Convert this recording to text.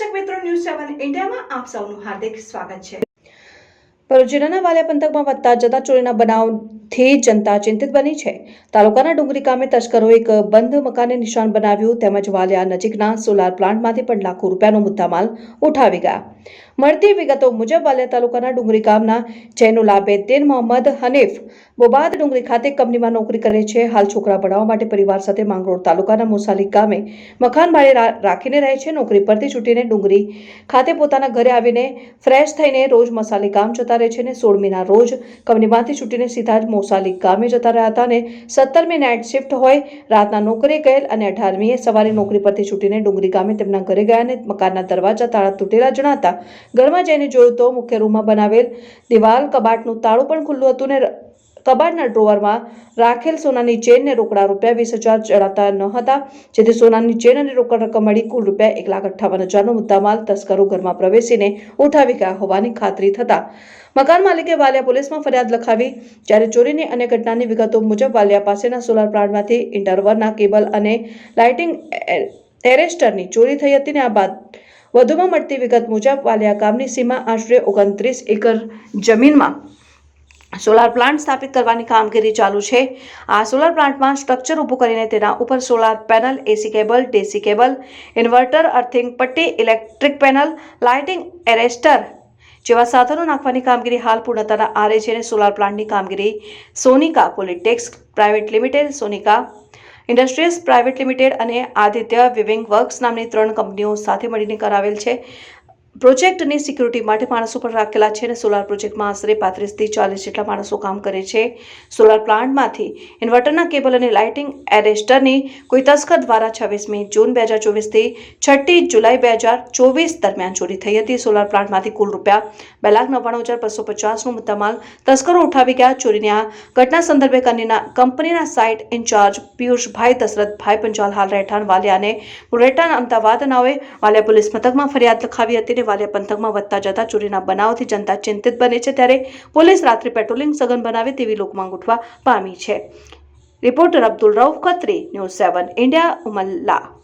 News સેવન ઇન્ડિયામાં આપ સૌનું હાર્દિક સ્વાગત છે. ભરૂચ જિલ્લાના વાલિયા પંથકમાં વધતા જતા ચોરીના બનાવથી જનતા ચિંતિત બની છે. તાલુકાના ડુંગરી ગામે તસ્કરોએ એક બંધ મકાનને નિશાન બનાવ્યું, તેમજ વાલિયા નજીકના સોલાર પ્લાન્ટમાંથી પણ લાખો રૂપિયાનો મુદ્દામાલ ઉઠાવી ગયા. મળતી વિગતો મુજબ વાલિયા તાલુકાના ડુંગરી ગામના જૈનુલ આબેદ્દીન મોહમ્મદ હનીફ બોબાદ ડુંગરી ખાતે કંપનીમાં નોકરી કરે છે. હાલ છોકરા ભણાવવા માટે પરિવાર સાથે માંગરોળ તાલુકાના મોસાલી ગામે મકાન ભાડે રાખીને રહે છે. નોકરી પરથી છૂટીને ડુંગરી ખાતે પોતાના ઘરે આવીને ફ્રેશ થઈને રોજ મસાલી ગામ જતા રહે છે અને સોળમીના રોજ કંપનીમાંથી છૂટીને સીધા જ મોસાલી ગામે જતા રહ્યા હતા અને સત્તરમી નાઇટ શિફ્ટ હોય રાતના નોકરી ગયેલ અને અઢારમીએ સવારે નોકરી પરથી છૂટીને ડુંગરી ગામે તેમના ઘરે ગયા અને મકાનના દરવાજા તાળા તૂટેલા જણાતા ઘરમાં જઈને જોયું તો મુખ્ય રૂમમાં બનાવેલ દિવાલ, કબાટનું તાળું પણ ખુલ્લું હતું ને કબાટના ડ્રોવરમાં રાખેલ સોનાની ચેનને રોકડા રૂપિયા વીસ હજાર જણાતા ન હતા. જેથી સોનાની ચેન અને રોકડ રકમ મળી કુલ રૂપિયા એક લાખ અઠ્ઠાવન હજારનો મુદ્દામાલ તસ્કરો ઘરમાં પ્રવેશીને ઉઠાવી ગયા હોવાની ખાતરી થતા. મકાન માલિકે વાલિયા પોલીસમાં ફરિયાદ લખાવી, જ્યારે ચોરીની અન્ય ઘટનાની વિગતો મુજબ વાલિયા પાસેના સોલાર પ્લાન્ટમાંથી ઇન્ટરવરના કેબલ અને લાઇટિંગ એરેસ્ટરની ચોરી થઈ હતી ને આ બાદ વધુમાં મળતી વિગત મુજબ વાલિયા ગામની સીમા આશરે ઓગણત્રીસ એકર જમીનમાં સોલાર પ્લાન્ટ સ્થાપિત કરવાની કામગીરી ચાલુ છે. આ સોલાર પ્લાન્ટમાં સ્ટ્રક્ચર ઊભું કરીને તેના ઉપર solar panel, AC cable, DC cable, inverter, earthing પટ્ટી, ઇલેક્ટ્રિક પેનલ, લાઇટિંગ એરેસ્ટર જેવા સાધનો નાખવાની કામગીરી હાલ પૂર્ણતાના આરે છે અને સોલાર પ્લાન્ટની કામગીરી Sonika Polytex private limited Sonika industries private limited અને આદિત્ય વિવિંગ વર્ક્સ નામની ત્રણ કંપનીઓ સાથે મળીને કરાવેલ છે. પ્રોજેક્ટની સિક્યુરિટી માટે માણસો પણ રાખેલા છે અને સોલાર પ્રોજેક્ટમાં આશરે પાંત્રીસથી ચાલીસ જેટલા માણસો કામ કરે છે. સોલાર પ્લાન્ટમાંથી ઇન્વર્ટરના કેબલ અને લાઇટિંગ એરેસ્ટરની કોઈ તસ્કર દ્વારા છવ્વીસમી જૂન બે હજાર ચોવીસથી છઠ્ઠી જુલાઈ બે હજાર ચોવીસ દરમિયાન ચોરી થઈ હતી. સોલાર પ્લાન્ટમાંથી કુલ રૂપિયા બે લાખ નવ્વાણું હજાર બસો પચાસનો મુદ્દામાલ તસ્કરો ઉઠાવી ગયા. ચોરીની આ ઘટના સંદર્ભે કંપનીના કંપનીના સાઇટ ઇન્ચાર્જ પિયુષભાઈ દશરથભાઈ પંચાલ હાલ રહેઠાણ વાલિયા અને રહેઠાણ અમદાવાદ નાઓએ વાલિયા પોલીસ મથકમાં ફરિયાદ લખાવી હતી અને વાલિયા પંથકમાં વધતા જતા ચોરીના બનાવથી જનતા ચિંતિત બને છે ત્યારે પોલીસ રાત્રિ પેટ્રોલિંગ સઘન બનાવે તેવી લોકમાંગ ઉઠવા પામી છે. Reporter Abdul Rauf Khatri, news seven, India, Umalla.